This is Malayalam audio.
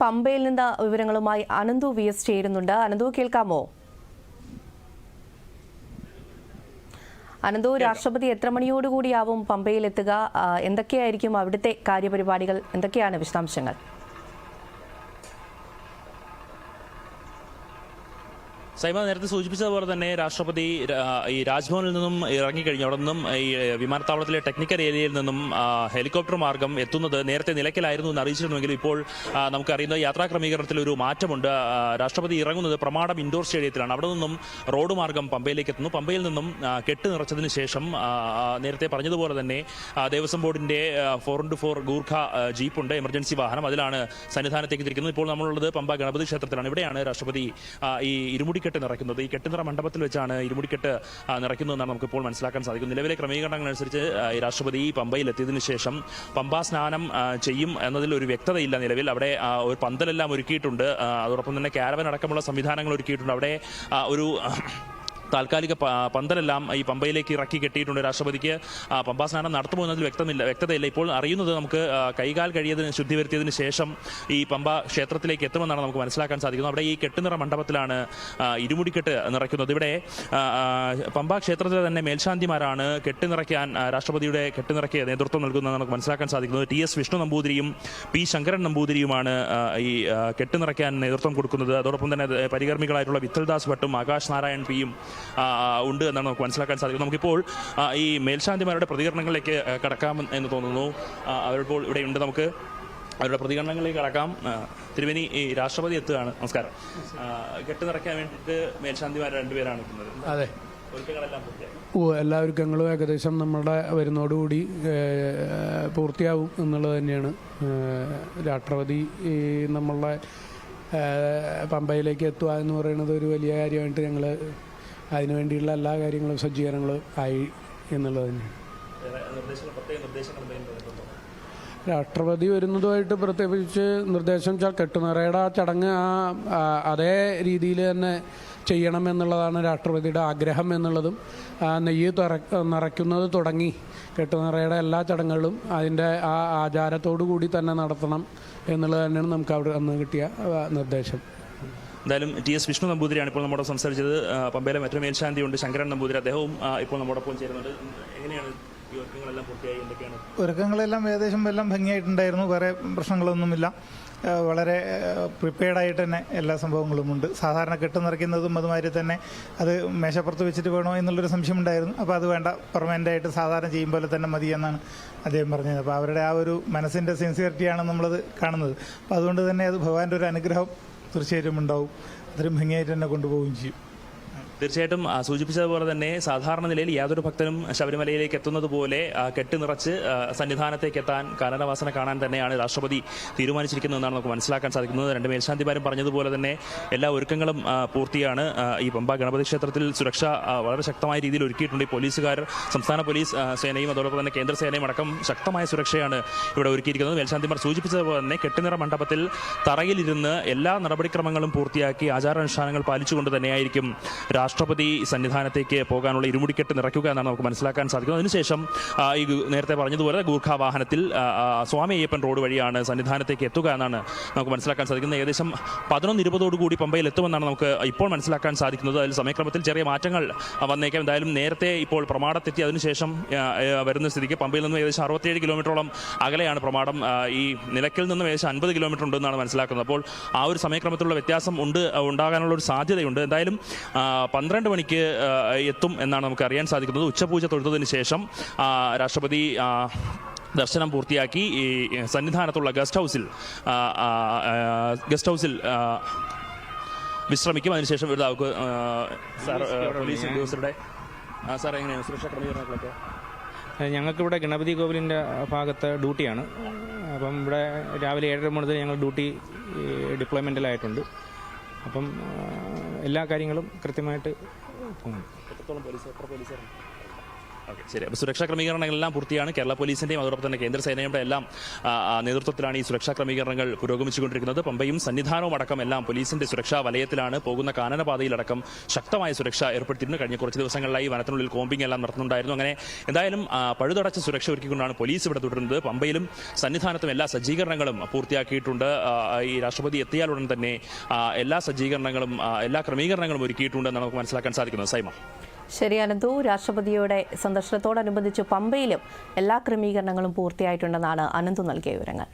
പമ്പയിൽ നിന്ന് വിവരങ്ങളുമായി അനന്തു വി എസ് ചേരുന്നുണ്ട്. അനന്തു കേൾക്കാമോ? അനന്തു രാഷ്ട്രപതി എത്ര മണിയോടുകൂടിയാവും പമ്പയിൽ എത്തുക ആ, എന്തൊക്കെയായിരിക്കും അവിടുത്തെ കാര്യപരിപാടികൾ? എന്തൊക്കെയാണ് വിശദാംശങ്ങൾ? സൈമ നേരത്തെ സൂചിപ്പിച്ചതുപോലെ തന്നെ രാഷ്ട്രപതി ഈ രാജ്ഭവനിൽ നിന്നും ഇറങ്ങിക്കഴിഞ്ഞു അവിടെ നിന്നും ഈ വിമാനത്താവളത്തിലെ ടെക്നിക്കൽ ഏരിയയിൽ നിന്നും ഹെലികോപ്റ്റർ മാർഗം എത്തുന്നത് നേരത്തെ നിലയ്ക്കലായിരുന്നു എന്ന് അറിയിച്ചിരുന്നുവെങ്കിലും ഇപ്പോൾ നമുക്കറിയുന്ന യാത്രാ ക്രമീകരണത്തിൽ ഒരു മാറ്റമുണ്ട്. രാഷ്ട്രപതി ഇറങ്ങുന്നത് പ്രമാടം ഇൻഡോർ സ്റ്റേഡിയത്തിലാണ് അവിടെ നിന്നും റോഡ് മാർഗം പമ്പയിലേക്ക് എത്തുന്നു. പമ്പയിൽ നിന്നും കെട്ട് നിറച്ചതിന് ശേഷം നേരത്തെ പറഞ്ഞതുപോലെ തന്നെ ദേവസ്വം ബോർഡിന്റെ ഫോർ ഇന്റു ഫോർ ഗൂർഖ ജീപ്പുണ്ട് എമർജൻസി വാഹനം അതിലാണ് സന്നിധാനത്തേക്ക് തിരിക്കുന്നത്. ഇപ്പോൾ നമ്മളുള്ളത് പമ്പ ഗണപതി ക്ഷേത്രത്തിലാണ്. ഇവിടെയാണ് രാഷ്ട്രപതി ഈ ഈ ഇരുമുടിക്കെട്ട് നിറയ്ക്കുന്നത് ഈ കെട്ടുനിറ മണ്ഡപത്തിൽ വെച്ചാണ് ഇരുമുടിക്കെട്ട് നിറയ്ക്കുന്നതെന്നാണ് നമുക്ക് ഇപ്പോൾ മനസ്സിലാക്കാൻ സാധിക്കും. നിലവിലെ ഈ രാഷ്ട്രപതി പമ്പയിൽ എത്തിയതിനു ശേഷം പമ്പാ സ്നാനം ചെയ്യും എന്നതിൽ ഒരു വ്യക്തതയില്ല നിലവിൽ. അവിടെ ഒരു പന്തലെല്ലാം ഒരുക്കിയിട്ടുണ്ട്. അതോടൊപ്പം തന്നെ കാരവൻ അടക്കമുള്ള സംവിധാനങ്ങൾ ഒരുക്കിയിട്ടുണ്ട്. അവിടെ ഒരു താൽക്കാലിക പന്തലെല്ലാം ഈ പമ്പയിലേക്ക് ഇറക്കി കെട്ടിയിട്ടുണ്ട് രാഷ്ട്രപതിക്ക്. പമ്പാ സ്നാനം നടത്തുമോ എന്നതിൽ വ്യക്തമില്ല വ്യക്തതയില്ല. ഇപ്പോൾ അറിയുന്നത് നമുക്ക് കൈകാൽ കഴിയതിന് ശുദ്ധി വരുത്തിയതിന് ശേഷം ഈ പമ്പ ക്ഷേത്രത്തിലേക്ക് എത്തുമെന്നാണ് നമുക്ക് മനസ്സിലാക്കാൻ സാധിക്കുന്നത്. അവിടെ ഈ കെട്ടുനിറ മണ്ഡപത്തിലാണ് ഇരുമുടിക്കെട്ട് നിറയ്ക്കുന്നത്. ഇവിടെ പമ്പ ക്ഷേത്രത്തിലെ തന്നെ മേൽശാന്തിമാരാണ് കെട്ടുനിറയ്ക്കാൻ രാഷ്ട്രപതിയുടെ കെട്ട് നിറയ്ക്ക് നേതൃത്വം നൽകുന്നതെന്ന് നമുക്ക് മനസ്സിലാക്കാൻ സാധിക്കുന്നത്. ടി എസ് വിഷ്ണു നമ്പൂതിരിയും പി ശങ്കരൻ നമ്പൂതിരിയുമാണ് ഈ കെട്ടുനിറയ്ക്കാൻ കെട്ട് നിറയ്ക്കാൻ നേതൃത്വം കൊടുക്കുന്നത്. അതോടൊപ്പം തന്നെ പരികർമ്മികളായിട്ടുള്ള വിത്തൽദാസ് ഭട്ടും ആകാശ് നാരായൺ പിയും ഉണ്ട് എന്നാണ് നമുക്ക് മനസ്സിലാക്കാൻ സാധിക്കും നമുക്കിപ്പോൾ ഈ മേൽശാന്തിമാരുടെ പ്രതികരണങ്ങളിലേക്ക് കടക്കാം എന്ന് തോന്നുന്നു. അവരിപ്പോൾ ഇവിടെ ഉണ്ട് നമുക്ക്. അവരുടെ പ്രതികരണങ്ങളിലേക്ക് കടക്കാം. തിരുവനി ഈ രാഷ്ട്രപതി എത്തുകയാണ്. നമസ്കാരം. കെട്ട് നിറയ്ക്കാൻ വേണ്ടിയിട്ട് മേൽശാന്തിമാർ രണ്ടുപേരാണ് എത്തുന്നത് അതെ. എല്ലാ ഒരുക്കങ്ങളും ഏകദേശം നമ്മുടെ വരുന്നതോടുകൂടി പൂർത്തിയാവും എന്നുള്ളത് തന്നെയാണ്. രാഷ്ട്രപതി ഈ നമ്മളുടെ പമ്പയിലേക്ക് എത്തുക എന്ന് പറയുന്നത് ഒരു വലിയ കാര്യമായിട്ട് ഞങ്ങൾ അതിനു വേണ്ടിയുള്ള എല്ലാ കാര്യങ്ങളും സജ്ജീകരണങ്ങളും ആയി എന്നുള്ളത് തന്നെ. രാഷ്ട്രപതി വരുന്നതുമായിട്ട് പ്രത്യേകിച്ച് നിർദ്ദേശം വെച്ചാൽ കെട്ടുനിറയുടെ ആ ചടങ്ങ് ആ അതേ രീതിയിൽ തന്നെ ചെയ്യണം എന്നുള്ളതാണ് രാഷ്ട്രപതിയുടെ ആഗ്രഹം എന്നുള്ളതും നെയ്യ് തുറ നിറയ്ക്കുന്നത് തുടങ്ങി കെട്ടുനിറയുടെ എല്ലാ ചടങ്ങുകളും അതിന്റെ ആ ആചാരത്തോടു കൂടി തന്നെ നടത്തണം എന്നുള്ളത് തന്നെയാണ് നമുക്ക് അവിടെ അന്ന് കിട്ടിയ നിർദ്ദേശം. എന്തായാലും ടി എസ് വിഷ്ണു നമ്പൂതിരിയാണ് ഇപ്പോൾ നമ്മുടെ സംസാരിച്ചത്. പമ്പയിലെ മറ്റൊരു മേൽശാന്തിയുണ്ട് ശങ്കരൻ നമ്പൂതിരി. അദ്ദേഹവും ഇപ്പോൾ ഇപ്പോൾ നമ്മോടൊപ്പം ചേരുന്നുണ്ട്. എങ്ങനെയാണ് ഒരുക്കങ്ങളെല്ലാം ഏകദേശം എല്ലാം ഭംഗിയായിട്ടുണ്ടായിരുന്നു. വേറെ പ്രശ്നങ്ങളൊന്നുമില്ല. വളരെ പ്രിപ്പയർഡായിട്ട് തന്നെ എല്ലാ സംഭവങ്ങളും ഉണ്ട് സാധാരണ കെട്ടുനിറയ്ക്കുന്നതും അതുമാതിരി തന്നെ അത് മേശപ്പുറത്ത് വെച്ചിട്ട് വേണോ എന്നുള്ളൊരു സംശയം ഉണ്ടായിരുന്നു അപ്പോൾ അത് വേണ്ട. പെർമനന്റായിട്ട് സാധാരണ ചെയ്യും പോലെ തന്നെ മതി എന്നാണ് അദ്ദേഹം പറഞ്ഞത്. അപ്പോൾ അവരുടെ ആ ഒരു മനസ്സിന്റെ സിൻസിയറിറ്റിയാണ് നമ്മളത് കാണുന്നത്. അപ്പോൾ അതുകൊണ്ട് തന്നെ അത് ഭഗവാന്റെ ഒരു അനുഗ്രഹം തീർച്ചയായിട്ടും ഉണ്ടാവും. അത്രയും ഭംഗിയായിട്ട് തന്നെ കൊണ്ടുപോവുകയും ചെയ്യും. തീർച്ചയായിട്ടും സൂചിപ്പിച്ചതുപോലെ തന്നെ സാധാരണ നിലയിൽ യാതൊരു ഭക്തനും ശബരിമലയിലേക്ക് എത്തുന്നത് പോലെ കെട്ടി നിറച്ച് സന്നിധാനത്തേക്ക് എത്താൻ കാനനവാസന കാണാൻ തന്നെയാണ് രാഷ്ട്രപതി തീരുമാനിച്ചിരിക്കുന്നതെന്നാണ് നമുക്ക് മനസ്സിലാക്കാൻ സാധിക്കുന്നത്. രണ്ട് മേൽശാന്തിമാരും പറഞ്ഞതുപോലെ തന്നെ എല്ലാ ഒരുക്കങ്ങളും പൂർത്തിയാണ്. ഈ പമ്പ ഗണപതി ക്ഷേത്രത്തിൽ സുരക്ഷ വളരെ ശക്തമായ രീതിയിൽ ഒരുക്കിയിട്ടുണ്ട്. പോലീസുകാർ സംസ്ഥാന പോലീസ് സേനയും അതോടൊപ്പം തന്നെ കേന്ദ്ര സേനയും അടക്കം ശക്തമായ സുരക്ഷയാണ് ഇവിടെ ഒരുക്കിയിരിക്കുന്നത്. മേൽശാന്തിമാർ സൂചിപ്പിച്ചതുപോലെ തന്നെ കെട്ടിനിറ മണ്ഡപത്തിൽ തറയിലിരുന്ന് എല്ലാ നടപടിക്രമങ്ങളും പൂർത്തിയാക്കി ആചാരാനുഷ്ഠാനങ്ങൾ പാലിച്ചുകൊണ്ട് തന്നെയായിരിക്കും രാഷ്ട്രപതി സന്നിധാനത്തേക്ക് പോകാനുള്ള ഇരുമുടിക്കെട്ട് നിറയ്ക്കുക എന്നാണ് നമുക്ക് മനസ്സിലാക്കാൻ സാധിക്കുന്നത്. അതിനുശേഷം ഈ നേരത്തെ പറഞ്ഞതുപോലെ ഗൂർഖ വാഹനത്തിൽ സ്വാമി അയ്യപ്പൻ റോഡ് വഴിയാണ് സന്നിധാനത്തേക്ക് എത്തുക എന്നാണ് നമുക്ക് മനസ്സിലാക്കാൻ സാധിക്കുന്നത്. ഏകദേശം പതിനൊന്ന് ഇരുപതോടുകൂടി പമ്പയിൽ എത്തുമെന്നാണ് നമുക്ക് ഇപ്പോൾ മനസ്സിലാക്കാൻ സാധിക്കുന്നത്. അതിൽ സമയക്രമത്തിൽ ചെറിയ മാറ്റങ്ങൾ വന്നേക്കാം. എന്തായാലും നേരത്തെ ഇപ്പോൾ പ്രമാടത്തെത്തി അതിനുശേഷം വരുന്ന സ്ഥിതിക്ക് പമ്പയിൽ നിന്നും ഏകദേശം അറുപത്തിയേഴ് കിലോമീറ്ററോളം അകലെയാണ് പ്രമാടം ഈ നിലക്കിൽ നിന്നും ഏകദേശം അൻപത് കിലോമീറ്റർ ഉണ്ടെന്നാണ് മനസ്സിലാക്കുന്നത്. അപ്പോൾ ആ ഒരു സമയക്രമത്തിലുള്ള വ്യത്യാസം ഉണ്ട് ഉണ്ടാകാനുള്ള ഒരു സാധ്യതയുണ്ട്. എന്തായാലും പന്ത്രണ്ട് മണിക്ക് എത്തും എന്നാണ് നമുക്ക് അറിയാൻ സാധിക്കുന്നത്. ഉച്ചപൂജ തൊഴുത്തതിന് ശേഷം രാഷ്ട്രപതി ദർശനം പൂർത്തിയാക്കി ഈ സന്നിധാനത്തുള്ള ഗസ്റ്റ് ഹൗസിൽ ഗസ്റ്റ് ഹൗസിൽ വിശ്രമിക്കും. അതിനുശേഷം ഇവിടെ നമുക്ക് സാർ പോലീസ് ഉദ്യോഗസ്ഥരുടെ സാർ എങ്ങനെയാണ്? സുരക്ഷാ ക്രമീകരണങ്ങളൊക്കെ? ഞങ്ങൾക്കിവിടെ ഗണപതി കോവിലിന്റെ ഭാഗത്ത് ഡ്യൂട്ടിയാണ്. അപ്പം ഇവിടെ രാവിലെ ഏഴര മുതൽ ഞങ്ങൾ ഡ്യൂട്ടി ഡിപ്ലോയ്മെന്റിലായിട്ടുണ്ട് അപ്പം എല്ലാ കാര്യങ്ങളും കൃത്യമായിട്ട് പോകുന്നു ശരി. അപ്പോൾ സുരക്ഷാ ക്രമീകരണങ്ങളെല്ലാം പൂർത്തിയാണ്. കേരള പോലീസിന്റെയും അതോടൊപ്പം തന്നെ കേന്ദ്ര സേനയുടെ എല്ലാം നേതൃത്വത്തിലാണ് ഈ സുരക്ഷാ ക്രമീകരണങ്ങൾ പുരോഗമിച്ചുകൊണ്ടിരിക്കുന്നത്. പമ്പയും സന്നിധാനവും അടക്കം എല്ലാം പോലീസിന്റെ സുരക്ഷാ വലയത്തിലാണ്. പോകുന്ന കാനനപാതയിലടക്കം ശക്തമായ സുരക്ഷ ഏർപ്പെടുത്തിയിരുന്നു കഴിഞ്ഞ കുറച്ച് ദിവസങ്ങളിലായി വനത്തിനുള്ളിൽ കോമ്പിംഗ് എല്ലാം നടത്തുന്നുണ്ടായിരുന്നു. അങ്ങനെ എന്തായാലും പഴുതടച്ച സുരക്ഷ ഒരുക്കിക്കൊണ്ടാണ് പോലീസ് ഇവിടെ തുടരുന്നത്. പമ്പയിലും സന്നിധാനത്തും എല്ലാ സജ്ജീകരണങ്ങളും പൂർത്തിയാക്കിയിട്ടുണ്ട്. ഈ രാഷ്ട്രപതി എത്തിയാൽ ഉടൻ തന്നെ എല്ലാ സജ്ജീകരണങ്ങളും എല്ലാ ക്രമീകരണങ്ങളും ഒരുക്കിയിട്ടുണ്ടെന്ന് നമുക്ക് മനസ്സിലാക്കാൻ സാധിക്കുന്നത്. സൈമ. ശരി അനന്തു രാഷ്ട്രപതിയുടെ സന്ദർശനത്തോടനുബന്ധിച്ച് പമ്പയിലും എല്ലാ ക്രമീകരണങ്ങളും പൂർത്തിയായിട്ടുണ്ടെന്നാണ് അനന്തു നൽകിയ വിവരങ്ങൾ.